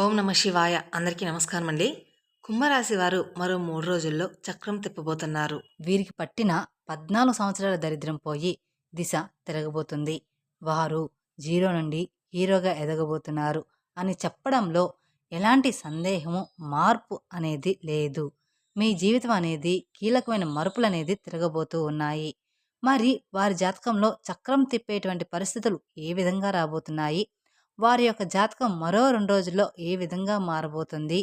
ఓం నమ శివాయ. అందరికీ నమస్కారం అండి కుంభరాశి వారు మరో మూడు రోజుల్లో చక్రం తిప్పబోతున్నారు. వీరికి పట్టిన పద్నాలుగు సంవత్సరాల దరిద్రం పోయి దిశ తిరగబోతుంది. వారు జీరో నుండి హీరోగా ఎదగబోతున్నారు అని చెప్పడంలో ఎలాంటి సందేహము మార్పు అనేది లేదు. మీ జీవితం అనేది కీలకమైన మరుపులు అనేది తిరగబోతూ ఉన్నాయి. మరి వారి జాతకంలో చక్రం తిప్పేటువంటి పరిస్థితులు ఏ విధంగా రాబోతున్నాయి? వారి యొక్క జాతకం మరో రెండు రోజుల్లో ఏ విధంగా మారబోతుంది?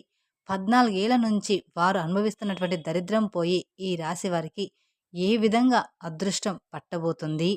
పద్నాలుగేళ్ళ నుంచి వారు అనుభవిస్తున్నటువంటి దరిద్రం పోయి ఈ రాశి వారికి ఏ విధంగా అదృష్టం పట్టబోతుంది?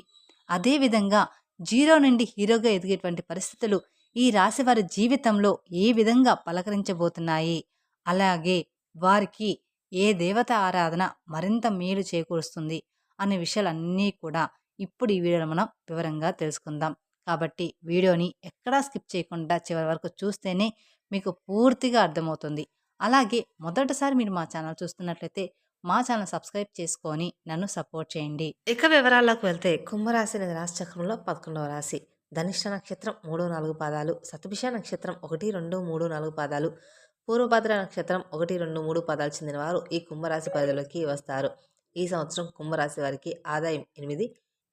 అదేవిధంగా జీరో నుండి హీరోగా ఎదిగేటువంటి పరిస్థితులు ఈ రాశి వారి జీవితంలో ఏ విధంగా పలకరించబోతున్నాయి? అలాగే వారికి ఏ దేవత ఆరాధన మరింత మేలు చేకూరుస్తుంది? అనే విషయాలన్నీ కూడా ఇప్పుడు ఈ వీడియోలో మనం వివరంగా తెలుసుకుందాం. కాబట్టి వీడియోని ఎక్కడా స్కిప్ చేయకుండా చివరి వరకు చూస్తేనే మీకు పూర్తిగా అర్థమవుతుంది. అలాగే మొదటిసారి మీరు మా ఛానల్ చూస్తున్నట్లయితే మా ఛానల్ సబ్స్క్రైబ్ చేసుకొని నన్ను సపోర్ట్ చేయండి. ఇక వివరాల్లోకి వెళ్తే కుంభరాశి అనేది రాశి చక్రంలో పదకొండవ రాశి. ధనిష్ట నక్షత్రం మూడు నాలుగు పాదాలు సతభిష నక్షత్రం ఒకటి రెండు మూడు నాలుగు పాదాలు పూర్వభద్ర నక్షత్రం ఒకటి రెండు మూడు పాదాలు చెందిన వారు ఈ కుంభరాశి పరిధిలోకి వస్తారు. ఈ సంవత్సరం కుంభరాశి వారికి ఆదాయం ఎనిమిది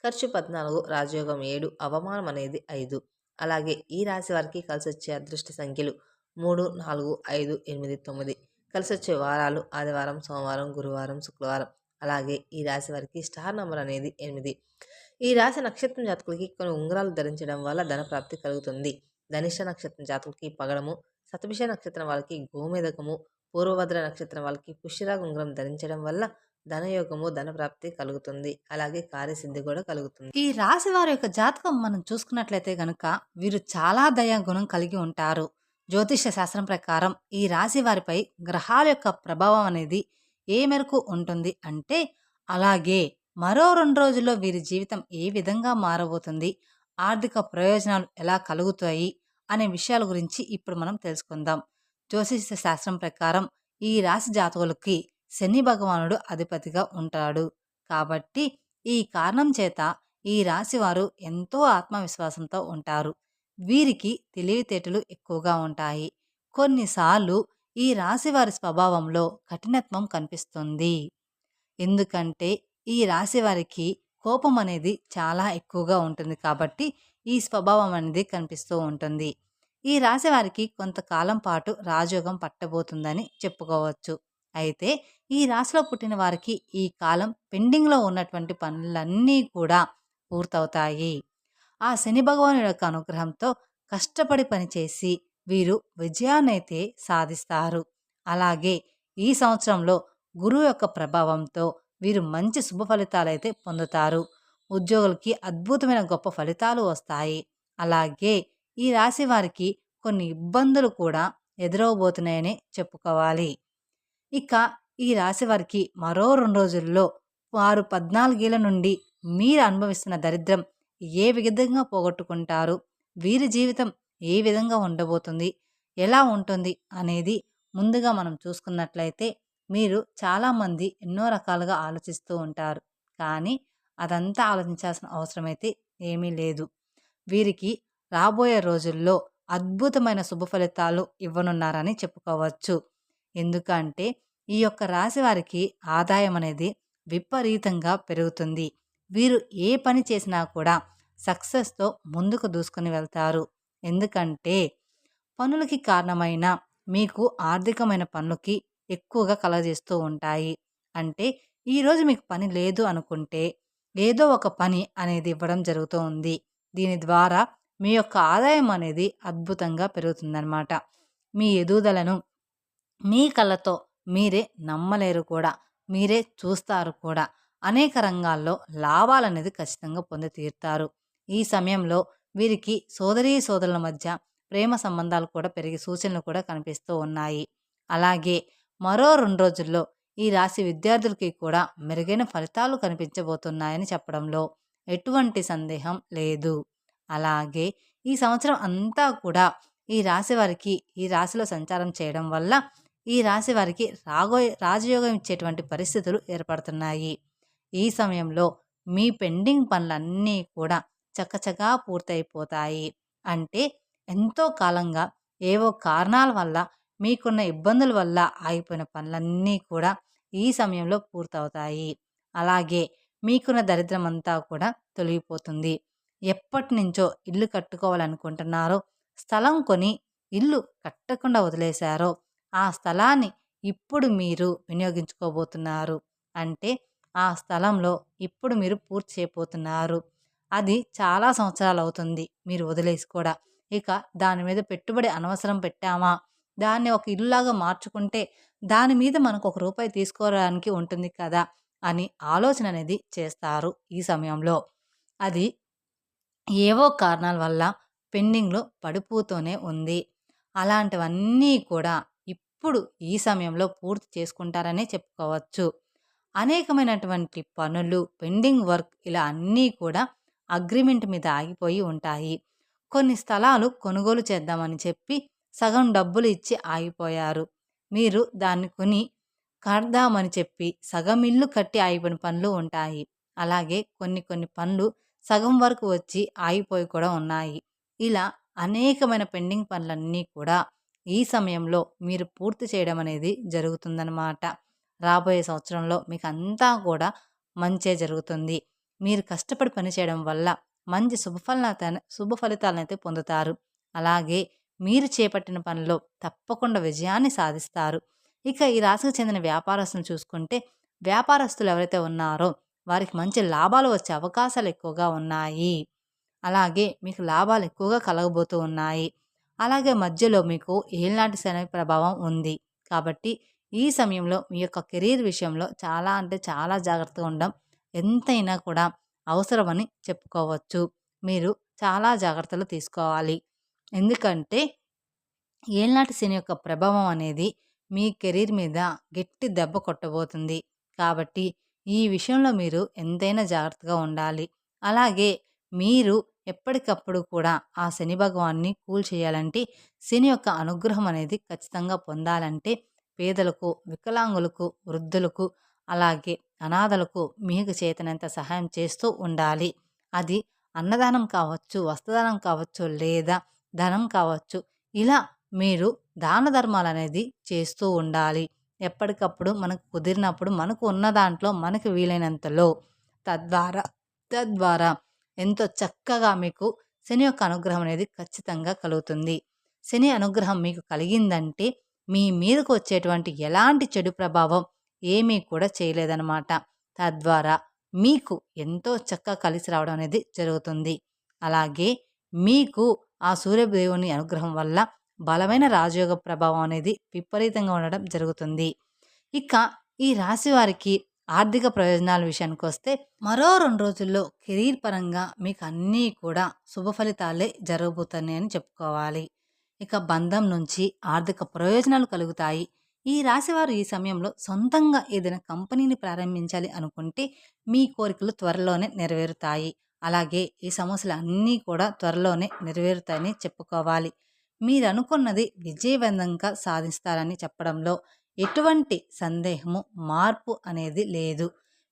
ఖర్చు పద్నాలుగు రాజయోగం ఏడు అవమానం అనేది ఐదు. అలాగే ఈ రాశి వారికి కలిసి వచ్చే అదృష్ట సంఖ్యలు మూడు నాలుగు ఐదు ఎనిమిది తొమ్మిది. కలిసి వచ్చే వారాలు ఆదివారం సోమవారం గురువారం శుక్రవారం. అలాగే ఈ రాశి వారికి స్టార్ నంబర్ అనేది ఎనిమిది. ఈ రాశి నక్షత్రం జాతకులకి కొన్ని ఉంగరాలు ధరించడం వల్ల ధన ప్రాప్తి కలుగుతుంది. ధనిష్ట నక్షత్రం జాతకులకి పగడము సతభిష నక్షత్రం వాళ్ళకి గోమేదకము పూర్వభద్ర నక్షత్రం వాళ్ళకి పుష్యరాగ ఉంగరం ధరించడం వల్ల ధనయోగము ధనప్రాప్తి కలుగుతుంది. అలాగే కార్యసిద్ధి కూడా కలుగుతుంది. ఈ రాశి వారి యొక్క జాతకం మనం చూసుకున్నట్లయితే గనుక వీరు చాలా దయా గుణం కలిగి ఉంటారు. జ్యోతిష శాస్త్రం ప్రకారం ఈ రాశి వారిపై గ్రహాల యొక్క ప్రభావం అనేది ఏ మేరకు ఉంటుంది అంటే అలాగే మరో రెండు రోజుల్లో వీరి జీవితం ఏ విధంగా మారబోతుంది ఆర్థిక ప్రయోజనాలు ఎలా కలుగుతాయి అనే విషయాల గురించి ఇప్పుడు మనం తెలుసుకుందాం. జ్యోతిష శాస్త్రం ప్రకారం ఈ రాశి జాతకులకి శని భగవానుడు అధిపతిగా ఉంటాడు. కాబట్టి ఈ కారణం చేత ఈ రాశివారు ఎంతో ఆత్మవిశ్వాసంతో ఉంటారు. వీరికి తెలివితేటలు ఎక్కువగా ఉంటాయి. కొన్నిసార్లు ఈ రాశివారి స్వభావంలో కఠినత్వం కనిపిస్తుంది. ఎందుకంటే ఈ రాశి వారికి కోపం అనేది చాలా ఎక్కువగా ఉంటుంది కాబట్టి ఈ స్వభావం అనేది కనిపిస్తూ ఉంటుంది. ఈ రాశివారికి కొంతకాలం పాటు రాజయోగం పట్టబోతుందని చెప్పుకోవచ్చు. అయితే ఈ రాశిలో పుట్టిన వారికి ఈ కాలం పెండింగ్లో ఉన్నటువంటి పనులన్నీ కూడా పూర్తవుతాయి. ఆ శని భగవానుడి యొక్క అనుగ్రహంతో కష్టపడి పనిచేసి వీరు విజయాన్నైతే సాధిస్తారు. అలాగే ఈ సంవత్సరంలో గురువు యొక్క ప్రభావంతో వీరు మంచి శుభ ఫలితాలైతే పొందుతారు. ఉద్యోగులకి అద్భుతమైన గొప్ప ఫలితాలు వస్తాయి. అలాగే ఈ రాశి వారికి కొన్ని ఇబ్బందులు కూడా ఎదురవబోతున్నాయని చెప్పుకోవాలి. ఇక ఈ రాశి వారికి మరో రెండు రోజుల్లో వారు పద్నాలుగేళ్ళ నుండి మీరు అనుభవిస్తున్న దరిద్రం ఏ విధంగా పోగొట్టుకుంటారు? వీరి జీవితం ఏ విధంగా ఉండబోతుంది? ఎలా ఉంటుంది? అనేది ముందుగా మనం చూసుకున్నట్లయితే మీరు చాలామంది ఎన్నో రకాలుగా ఆలోచిస్తూ ఉంటారు. కానీ అదంతా ఆలోచించాల్సిన అవసరమైతే ఏమీ లేదు. వీరికి రాబోయే రోజుల్లో అద్భుతమైన శుభ ఫలితాలు ఇవ్వనున్నారని చెప్పుకోవచ్చు. ఎందుకంటే ఈ యొక్క రాశి వారికి ఆదాయం అనేది విపరీతంగా పెరుగుతుంది. వీరు ఏ పని చేసినా కూడా సక్సెస్తో ముందుకు దూసుకుని వెళ్తారు. ఎందుకంటే పనులకి కారణమైన మీకు ఆర్థికమైన పనులకి ఎక్కువగా కలగజేస్తూ ఉంటాయి. అంటే ఈరోజు మీకు పని లేదు అనుకుంటే ఏదో ఒక పని అనేది ఇవ్వడం జరుగుతూ ఉంది. దీని ద్వారా మీ యొక్క ఆదాయం అనేది అద్భుతంగా పెరుగుతుందన్నమాట. మీ ఎదుగుదలను మీ కళ్ళతో మీరే నమ్మలేరు కూడా మీరే చూస్తారు కూడా. అనేక రంగాల్లో లాభాలనేది ఖచ్చితంగా పొంది తీరుతారు. ఈ సమయంలో వీరికి సోదరీ సోదరుల మధ్య ప్రేమ సంబంధాలు కూడా పెరిగే సూచనలు కూడా కనిపిస్తూ ఉన్నాయి. అలాగే మరో రెండు రోజుల్లో ఈ రాశి విద్యార్థులకి కూడా మెరుగైన ఫలితాలు కనిపించబోతున్నాయని చెప్పడంలో ఎటువంటి సందేహం లేదు. అలాగే ఈ సంవత్సరం అంతా కూడా ఈ రాశి వారికి ఈ రాశిలో సంచారం చేయడం వల్ల ఈ రాశి వారికి రాగో రాజయోగం ఇచ్చేటువంటి పరిస్థితులు ఏర్పడుతున్నాయి. ఈ సమయంలో మీ పెండింగ్ పనులన్నీ కూడా చకచకా పూర్తయిపోతాయి. అంటే ఎంతో కాలంగా ఏవో కారణాల వల్ల మీకున్న ఇబ్బందుల వల్ల ఆగిపోయిన పనులన్నీ కూడా ఈ సమయంలో పూర్తవుతాయి. అలాగే మీకున్న దరిద్రం అంతా కూడా తొలగిపోతుంది. ఎప్పటి నుంచో ఇల్లు కట్టుకోవాలనుకుంటున్నారో స్థలం కొని ఇల్లు కట్టకుండా వదిలేశారో ఆ స్థలాన్ని ఇప్పుడు మీరు వినియోగించుకోబోతున్నారు. అంటే ఆ స్థలంలో ఇప్పుడు మీరు పూర్తి చేయబోతున్నారు. అది చాలా సంవత్సరాలు అవుతుంది మీరు వదిలేసి కూడా. ఇక దాని మీద పెట్టుబడి అనవసరం పెట్టామా? దాన్ని ఒక ఇల్లులాగా మార్చుకుంటే దాని మీద మనకు ఒక రూపాయి తీసుకోవడానికి ఉంటుంది కదా? అని ఆలోచన అనేది చేస్తారు ఈ సమయంలో. అది ఏవో కారణాల వల్ల పెండింగ్లో పడిపోతూనే ఉంది. అలాంటివన్నీ కూడా ఇప్పుడు ఈ సమయంలో పూర్తి చేసుకుంటారనే చెప్పుకోవచ్చు. అనేకమైనటువంటి పనులు పెండింగ్ వర్క్ ఇలా అన్నీ కూడా అగ్రిమెంట్ మీద ఆగిపోయి ఉంటాయి. కొన్ని స్థలాలు కొనుగోలు చేద్దామని చెప్పి సగం డబ్బులు ఇచ్చి ఆగిపోయారు. మీరు దాన్ని కొని కడదామని చెప్పి సగం ఇల్లు కట్టి ఆగిపోయిన పనులు ఉంటాయి. అలాగే కొన్ని కొన్ని పనులు సగం వరకు వచ్చి ఆగిపోయి కూడా ఉన్నాయి. ఇలా అనేకమైన పెండింగ్ పనులన్నీ కూడా ఈ సమయంలో మీరు పూర్తి చేయడం అనేది జరుగుతుందన్నమాట. రాబోయే సంవత్సరంలో మీకు అంతా కూడా మంచే జరుగుతుంది. మీరు కష్టపడి పని చేయడం వల్ల మంచి శుభఫలత శుభ ఫలితాలను అయితే పొందుతారు. అలాగే మీరు చేపట్టిన పనిలో తప్పకుండా విజయాన్ని సాధిస్తారు. ఇక ఈ రాశికి చెందిన వ్యాపారస్తులను చూసుకుంటే వ్యాపారస్తులు ఎవరైతే ఉన్నారో వారికి మంచి లాభాలు వచ్చే అవకాశాలు ఎక్కువగా ఉన్నాయి. అలాగే మీకు లాభాలు ఎక్కువగా కలగబోతూ ఉన్నాయి. అలాగే మధ్యలో మీకు ఏలాంటి శని ప్రభావం ఉంది. కాబట్టి ఈ సమయంలో మీ యొక్క కెరీర్ విషయంలో చాలా అంటే చాలా జాగ్రత్తగా ఉండడం ఎంతైనా కూడా అవసరమని చెప్పుకోవచ్చు. మీరు చాలా జాగ్రత్తలు తీసుకోవాలి. ఎందుకంటే ఏళ్ళనాటి శని యొక్క ప్రభావం అనేది మీ కెరీర్ మీద గట్టి దెబ్బ కొట్టబోతుంది. కాబట్టి ఈ విషయంలో మీరు ఎంతైనా జాగ్రత్తగా ఉండాలి. అలాగే మీరు ఎప్పటికప్పుడు కూడా ఆ శని భగవాన్ని కూల్ చేయాలంటే శని యొక్క అనుగ్రహం అనేది ఖచ్చితంగా పొందాలంటే పేదలకు వికలాంగులకు వృద్ధులకు అలాగే అనాథలకు మీకు చేతనంత సహాయం చేస్తూ ఉండాలి. అది అన్నదానం కావచ్చు వస్త్రదానం కావచ్చు లేదా ధనం కావచ్చు ఇలా మీరు దాన ధర్మాలు అనేది చేస్తూ ఉండాలి. ఎప్పటికప్పుడు మనకు కుదిరినప్పుడు మనకు ఉన్న దాంట్లో మనకు వీలైనంతలో తద్వారా తద్వారా ఎంతో చక్కగా మీకు శని యొక్క అనుగ్రహం అనేది ఖచ్చితంగా కలుగుతుంది. శని అనుగ్రహం మీకు కలిగిందంటే మీ మీదకు వచ్చేటువంటి ఎలాంటి చెడు ప్రభావం ఏమీ కూడా చేయలేదన్నమాట. తద్వారా మీకు ఎంతో చక్కగా కలిసి రావడం అనేది జరుగుతుంది. అలాగే మీకు ఆ సూర్యదేవుని అనుగ్రహం వల్ల బలమైన రాజయోగ ప్రభావం అనేది విపరీతంగా ఉండడం జరుగుతుంది. ఇక ఈ రాశి వారికి ఆర్థిక ప్రయోజనాల విషయానికి వస్తే మరో రెండు రోజుల్లో కెరీర్ పరంగా మీకు అన్నీ కూడా శుభ ఫలితాలే జరగబోతున్నాయని చెప్పుకోవాలి. ఇక బంధం నుంచి ఆర్థిక ప్రయోజనాలు కలుగుతాయి. ఈ రాశివారు ఈ సమయంలో సొంతంగా ఏదైనా కంపెనీని ప్రారంభించాలి అనుకుంటే మీ కోరికలు త్వరలోనే నెరవేరుతాయి. అలాగే ఈ సమస్యలు అన్నీ కూడా త్వరలోనే నెరవేరుతాయని చెప్పుకోవాలి. మీరు అనుకున్నది విజయవంతంగా సాధిస్తారని చెప్పడంలో ఎటువంటి సందేహము మార్పు అనేది లేదు.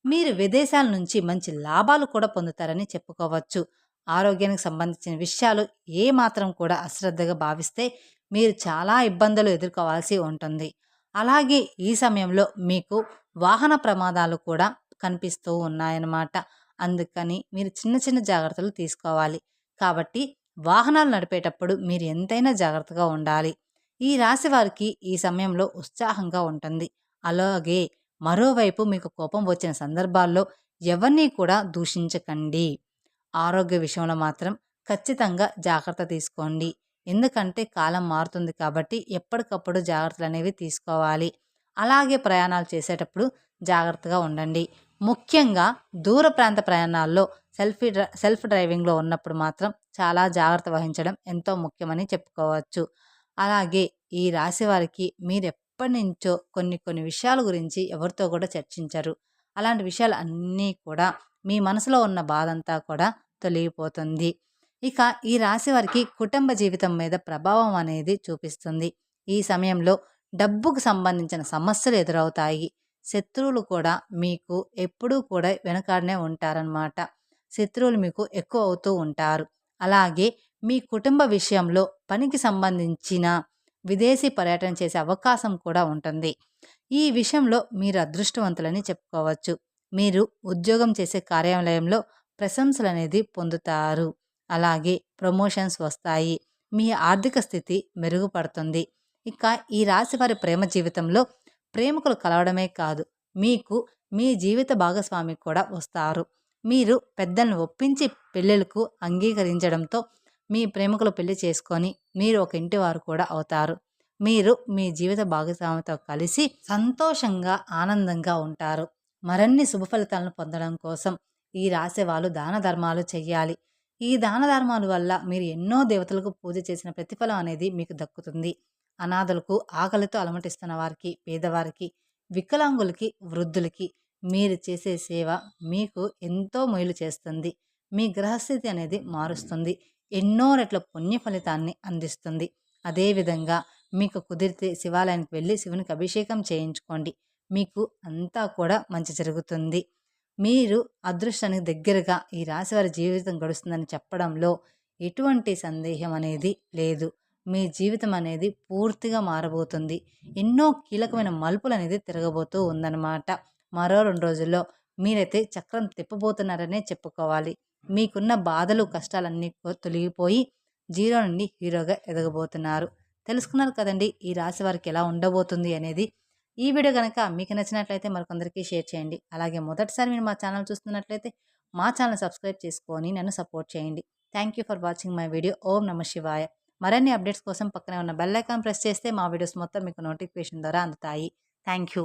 మీరు విదేశాల నుంచి మంచి లాభాలు కూడా పొందుతారని చెప్పుకోవచ్చు. ఆరోగ్యానికి సంబంధించిన విషయాలు ఏ మాత్రం కూడా అశ్రద్ధగా భావిస్తే మీరు చాలా ఇబ్బందులు ఎదుర్కోవాల్సి ఉంటుంది. అలాగే ఈ సమయంలో మీకు వాహన ప్రమాదాలు కూడా కనిపిస్తూ ఉన్నాయన్నమాట. అందుకని మీరు చిన్న చిన్న జాగ్రత్తలు తీసుకోవాలి. కాబట్టి వాహనాలు నడిపేటప్పుడు మీరు ఎంతైనా జాగ్రత్తగా ఉండాలి. ఈ రాశి వారికి ఈ సమయంలో ఉత్సాహంగా ఉంటుంది. అలాగే మరోవైపు మీకు కోపం వచ్చిన సందర్భాల్లో ఎవరిని కూడా దూషించకండి. ఆరోగ్య విషయంలో మాత్రం ఖచ్చితంగా జాగ్రత్త తీసుకోండి. ఎందుకంటే కాలం మారుతుంది కాబట్టి ఎప్పటికప్పుడు జాగ్రత్తలు అనేవి తీసుకోవాలి. అలాగే ప్రయాణాలు చేసేటప్పుడు జాగ్రత్తగా ఉండండి. ముఖ్యంగా దూర ప్రాంత ప్రయాణాల్లో సెల్ఫీ డ్రై సెల్ఫ్ డ్రైవింగ్లో ఉన్నప్పుడు మాత్రం చాలా జాగ్రత్త వహించడం ఎంతో ముఖ్యమని చెప్పుకోవచ్చు. అలాగే ఈ రాశి వారికి మీరెప్పటి నుంచో కొన్ని కొన్ని విషయాల గురించి ఎవరితో కూడా చర్చించరు. అలాంటి విషయాలు అన్నీ కూడా మీ మనసులో ఉన్న బాధ అంతా కూడా తొలగిపోతుంది. ఇక ఈ రాశి వారికి కుటుంబ జీవితం మీద ప్రభావం అనేది చూపిస్తుంది. ఈ సమయంలో డబ్బుకు సంబంధించిన సమస్యలు ఎదురవుతాయి. శత్రువులు కూడా మీకు ఎప్పుడూ కూడా వెనకాడనే ఉంటారనమాట శత్రువులు మీకు ఎక్కువ అవుతూ ఉంటారు. అలాగే మీ కుటుంబ విషయంలో పనికి సంబంధించిన విదేశీ పర్యటన చేసే అవకాశం కూడా ఉంటుంది. ఈ విషయంలో మీరు అదృష్టవంతులని చెప్పుకోవచ్చు. మీరు ఉద్యోగం చేసే కార్యాలయంలో ప్రశంసలు అనేది పొందుతారు. అలాగే ప్రమోషన్స్ వస్తాయి. మీ ఆర్థిక స్థితి మెరుగుపడుతుంది. ఇక ఈ రాశి వారి ప్రేమ జీవితంలో ప్రేమికులు కలవడమే కాదు మీకు మీ జీవిత భాగస్వామి కూడా వస్తారు. మీరు పెద్దలను ఒప్పించి పెళ్ళిళ్ళకు అంగీకరించడంతో మీ ప్రేమికులు పెళ్ళి చేసుకొని మీరు ఒక ఇంటి వారు కూడా అవుతారు. మీరు మీ జీవిత భాగస్వామితో కలిసి సంతోషంగా ఆనందంగా ఉంటారు. మరిన్ని శుభ ఫలితాలను పొందడం కోసం ఈ రాశి వాళ్ళు దాన ధర్మాలు చెయ్యాలి. ఈ దాన ధర్మాల వల్ల మీరు ఎన్నో దేవతలకు పూజ చేసిన ప్రతిఫలం అనేది మీకు దక్కుతుంది. అనాథలకు ఆకలితో అలమటిస్తున్న వారికి పేదవారికి వికలాంగులకి వృద్ధులకి మీరు చేసే సేవ మీకు ఎంతో మేలు చేస్తుంది. మీ గ్రహస్థితి అనేది మారుస్తుంది. ఎన్నో రెట్ల పుణ్య ఫలితాన్ని అందిస్తుంది. అదేవిధంగా మీకు కుదిరితే శివాలయానికి వెళ్ళి శివునికి అభిషేకం చేయించుకోండి. మీకు అంతా కూడా మంచి జరుగుతుంది. మీరు అదృష్టానికి దగ్గరగా ఈ రాశివారి జీవితం గడుస్తుందని చెప్పడంలో ఎటువంటి సందేహం అనేది లేదు. మీ జీవితం అనేది పూర్తిగా మారబోతుంది. ఎన్నో కీలకమైన మలుపులు అనేది తిరగబోతూ ఉందన్నమాట. మరో రెండు రోజుల్లో మీరైతే చక్రం తిప్పబోతున్నారనే చెప్పుకోవాలి. మీకున్న బాధలు కష్టాలన్నీ తొలగిపోయి జీరో నుండి హీరోగా ఎదగబోతున్నారు. తెలుసుకున్నారు కదండి ఈ రాశి వారికి ఎలా ఉండబోతుంది అనేది. ఈ వీడియో కనుక మీకు నచ్చినట్లయితే మరికొందరికి షేర్ చేయండి. అలాగే మొదటిసారి మీరు మా ఛానల్ చూస్తున్నట్లయితే మా ఛానల్ సబ్స్క్రైబ్ చేసుకొని నన్ను సపోర్ట్ చేయండి. Thank you for watching my video. ఓం నమ శివాయ. మరిన్ని అప్డేట్స్ కోసం పక్కనే ఉన్న బెల్ ఐకాన్ ప్రెస్ చేస్తే మా వీడియోస్ మొత్తం మీకు నోటిఫికేషన్ ద్వారా అందుతాయి. Thank you